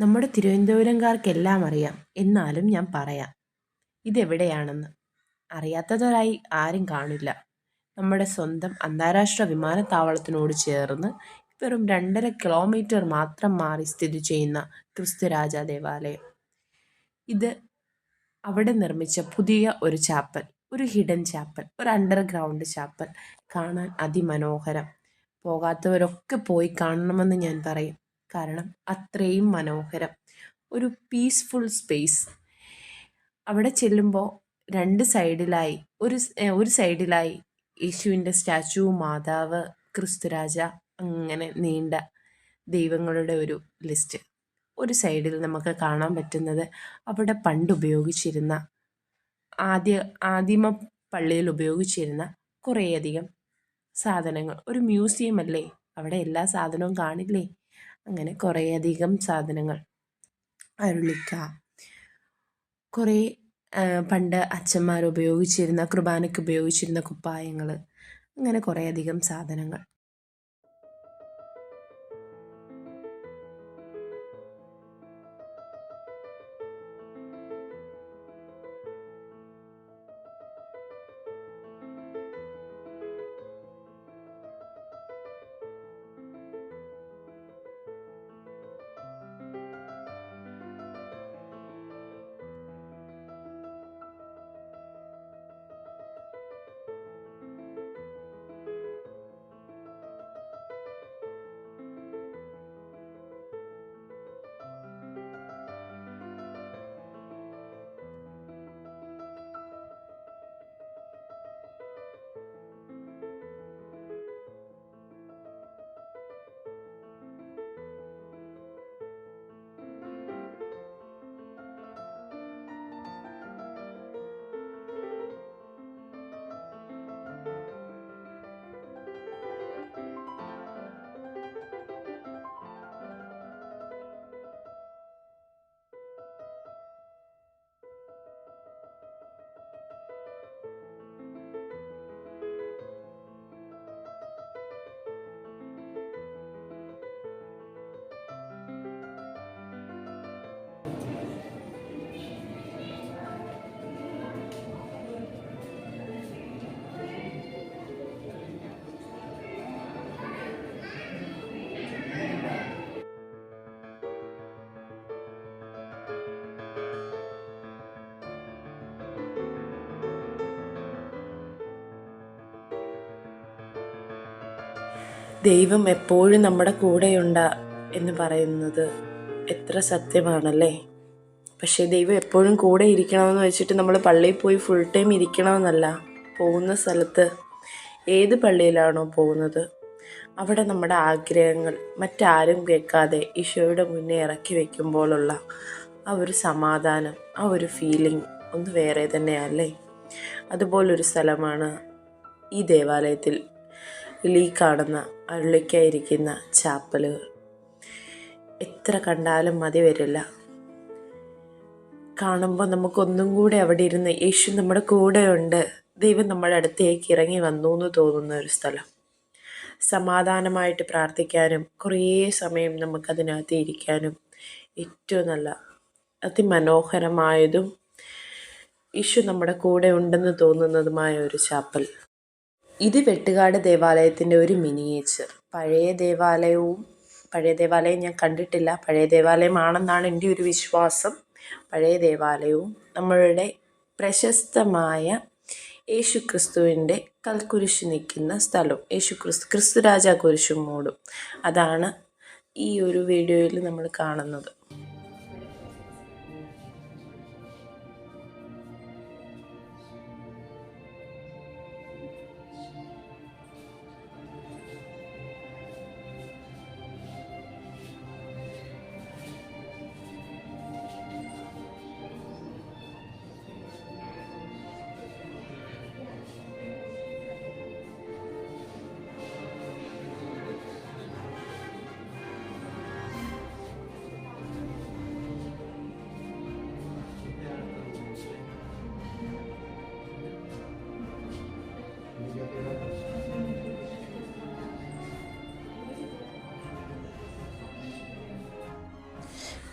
നമ്മുടെ തിരുവനന്തപുരംകാർക്കെല്ലാം അറിയാം. എന്നാലും ഞാൻ പറയാം. ഇതെവിടെയാണെന്ന്. അറിയാത്തവരായി ആരും കാണില്ല. നമ്മുടെ സ്വന്തം അന്താരാഷ്ട്ര വിമാനത്താവളത്തിനോട് ചേർന്ന് വെറും രണ്ടര കിലോമീറ്റർ മാത്രം മാറി സ്ഥിതി ചെയ്യുന്ന ക്രിസ്തുരാജ ദേവാലയം ഇത് അവിടെ നിർമ്മിച്ച പുതിയ ഒരു ചാപ്പൽ ഒരു ഹിഡൻ ചാപ്പൽ ഒരു അണ്ടർഗ്രൗണ്ട് ചാപ്പൽ കാണാൻ അതിമനോഹരം. പോകാത്തവരൊക്കെ പോയി കാണണമെന്ന് ഞാൻ പറയും. കാരണം അത്രയും മനോഹരം. ഒരു പീസ്ഫുൾ സ്പേസ് അവിടെ ചെല്ലുമ്പോൾ രണ്ട് സൈഡിലായി ഒരു ഒരു സൈഡിലായി യേശുവിന്റെ സ്റ്റാച്ചു മാതാവ് ക്രിസ്തുരാജ അങ്ങനെ നീണ്ട ദൈവങ്ങളുടെ ഒരു ലിസ്റ്റ് ഒരു സൈഡിൽ നമുക്ക് കാണാൻ പറ്റുന്നത് അവിടെ പണ്ട് ഉപയോഗിച്ചിരുന്ന ആദ്യ ആദിമ പള്ളിയിൽ ഉപയോഗിച്ചിരുന്ന കുറേയധികം സാധനങ്ങൾ. ഒരു മ്യൂസിയം അല്ലേ? അവിടെ എല്ലാ സാധനവും കാണില്ലേ? അങ്ങനെ കുറേയധികം സാധനങ്ങൾ. അരുളിക്ക. കുറേ പണ്ട് അച്ഛന്മാർ ഉപയോഗിച്ചിരുന്ന കുർബാനയ്ക്ക് ഉപയോഗിച്ചിരുന്ന കുപ്പായങ്ങൾ അങ്ങനെ കുറേയധികം സാധനങ്ങൾ. ദൈവം എപ്പോഴും നമ്മുടെ കൂടെയുണ്ട എന്ന് പറയുന്നത് എത്ര സത്യമാണല്ലേ? പക്ഷേ ദൈവം എപ്പോഴും കൂടെ ഇരിക്കണമെന്ന് വെച്ചിട്ട് നമ്മൾ പള്ളിയിൽ പോയി ഫുൾ ടൈം ഇരിക്കണമെന്നല്ല. പോകുന്ന സ്ഥലത്ത് ഏത് പള്ളിയിലാണോ പോകുന്നത്? അവിടെ നമ്മുടെ ആഗ്രഹങ്ങൾ മറ്റാരും കേൾക്കാതെ ഈശോയുടെ മുന്നേ ഇറക്കി വയ്ക്കുമ്പോഴുള്ള ആ ഒരു സമാധാനം ആ ഒരു ഫീലിംഗ് ഒന്ന് വേറെ തന്നെയല്ലേ? അതുപോലൊരു സ്ഥലമാണ് ഈ ദേവാലയത്തിൽ ഈ കാണുന്ന അള്ളിക്കായിരിക്കുന്ന ചാപ്പലുകൾ എത്ര കണ്ടാലും മതി വരില്ല. കാണുമ്പോൾ നമുക്കൊന്നും കൂടെ അവിടെ ഇരുന്ന് യേശു നമ്മുടെ കൂടെയുണ്ട്. ദൈവം നമ്മുടെ അടുത്തേക്ക് ഇറങ്ങി വന്നു എന്ന് തോന്നുന്ന ഒരു സ്ഥലം. സമാധാനമായിട്ട് പ്രാർത്ഥിക്കാനും കുറേ സമയം നമുക്കതിനകത്ത് ഇരിക്കാനും ഏറ്റവും നല്ല അതിമനോഹരമായതും യേശു നമ്മുടെ കൂടെ ഉണ്ടെന്ന് തോന്നുന്നതുമായ ഒരു ചാപ്പൽ. ഇത് വെട്ടുകാട് ദേവാലയത്തിന്റെ ഒരു മിനിയേച്ചർ. പഴയ ദേവാലയവും പഴയ ദേവാലയം ഞാൻ കണ്ടിട്ടില്ല. പഴയ ദേവാലയമാണെന്നാണ് എന്റെ ഒരു വിശ്വാസം. പഴയ ദേവാലയവും നമ്മളുടെ പ്രശസ്തമായ യേശു ക്രിസ്തുവിന്റെ കൽക്കുരിശ് നിൽക്കുന്ന സ്ഥലം യേശു ക്രിസ്തു ക്രിസ്തുരാജ കുരിശും മൂടും. അതാണ് ഈ ഒരു വീഡിയോയിൽ നമ്മൾ കാണുന്നത്.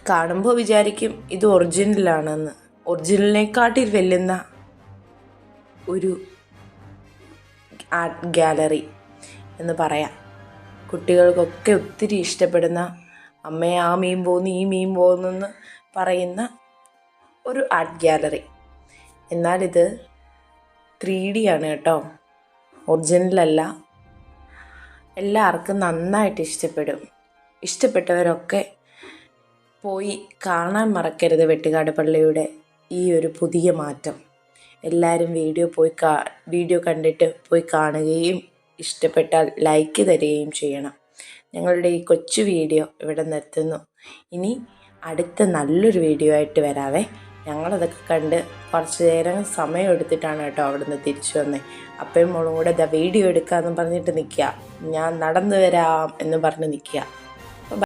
കാണുമ്പോൾ വിചാരിക്കും ഇത് ഒറിജിനലാണെന്ന് ഒറിജിനലിനെക്കാട്ടിൽ വെല്ലുന്ന ഒരു ആർട്ട് ഗാലറി എന്ന് പറയാം. കുട്ടികൾക്കൊക്കെ ഒത്തിരി ഇഷ്ടപ്പെടുന്ന അമ്മയെ ആ മീൻ പോകുന്നു ഈ മീൻ പോകുന്നെന്ന് പറയുന്ന ഒരു ആർട്ട് ഗാലറി എന്നാലിത് ത്രീ ഡി ആണ് കേട്ടോ. ഒറിജിനലല്ല എല്ലാവർക്കും നന്നായിട്ട് ഇഷ്ടപ്പെടും. ഇഷ്ടപ്പെട്ടവരൊക്കെ പോയി കാണാൻ മറക്കരുത് വെട്ടുകാട് പള്ളിയുടെ ഈ ഒരു പുതിയ മാറ്റം. എല്ലാവരും വീഡിയോ പോയി കാ വീഡിയോ കണ്ടിട്ട് പോയി കാണുകയും ഇഷ്ടപ്പെട്ടാൽ ലൈക്ക് തരികയും ചെയ്യണം. ഞങ്ങളുടെ ഈ കൊച്ചു വീഡിയോ ഇവിടെ നിർത്തുന്നു. ഇനി അടുത്ത നല്ലൊരു വീഡിയോ ആയിട്ട് വരാവേ. ഞങ്ങളതൊക്കെ കണ്ട് കുറച്ച് നേരം സമയം എടുത്തിട്ടാണ് കേട്ടോ അവിടുന്ന് തിരിച്ചു വന്നത് അപ്പയും മോളും കൂടെ ദ വീഡിയോ എടുക്കാമെന്ന് പറഞ്ഞിട്ട് നിൽക്കുക. ഞാൻ നടന്നു വരാം എന്ന് പറഞ്ഞ് നിൽക്കുക.